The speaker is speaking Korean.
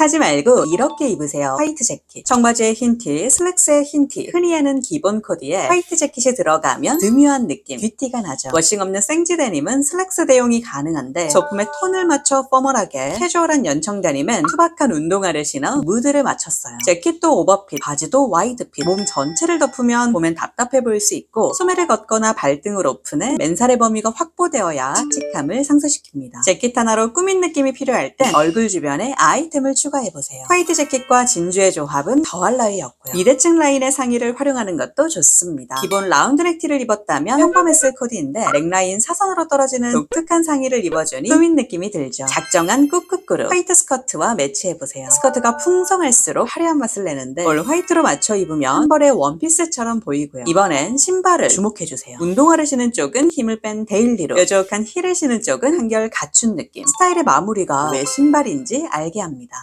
사지 말고 이렇게 입으세요. 화이트 재킷. 청바지에 흰 티, 슬랙스에 흰 티. 흔히 하는 기본 코디에 화이트 재킷이 들어가면 드묘한 느낌, 뷰티가 나죠. 워싱 없는 생지 데님은 슬랙스 대용이 가능한데 소품의 톤을 맞춰 포멀하게 캐주얼한 연청 데님은 투박한 운동화를 신어 무드를 맞췄어요. 재킷도 오버핏, 바지도 와이드핏. 몸 전체를 덮으면 보면 답답해 보일 수 있고 소매를 걷거나 발등을 오픈해 맨살의 범위가 확보되어야 칙칙함을 상쇄시킵니다. 재킷 하나로 꾸민 느낌이 필요할 땐 얼굴 주변에 아이템을 추가 해보세요. 화이트 재킷과 진주의 조합은 더할 나위 없고요. 미대층 라인의 상의를 활용하는 것도 좋습니다. 기본 라운드넥 티를 입었다면 평범했을 코디인데 넥라인 사선으로 떨어지는 독특한 상의를 입어주니 꾸민 느낌이 들죠. 작정한 꾹꾹그룹 화이트 스커트와 매치해보세요. 스커트가 풍성할수록 화려한 맛을 내는데 올 화이트로 맞춰 입으면 한 벌의 원피스처럼 보이고요. 이번엔 신발을 주목해주세요. 운동화를 신은 쪽은 힘을 뺀 데일리로 뾰족한 힐을 신은 쪽은 한결 갖춘 느낌. 스타일의 마무리가 왜 신발인지 알게 합니다.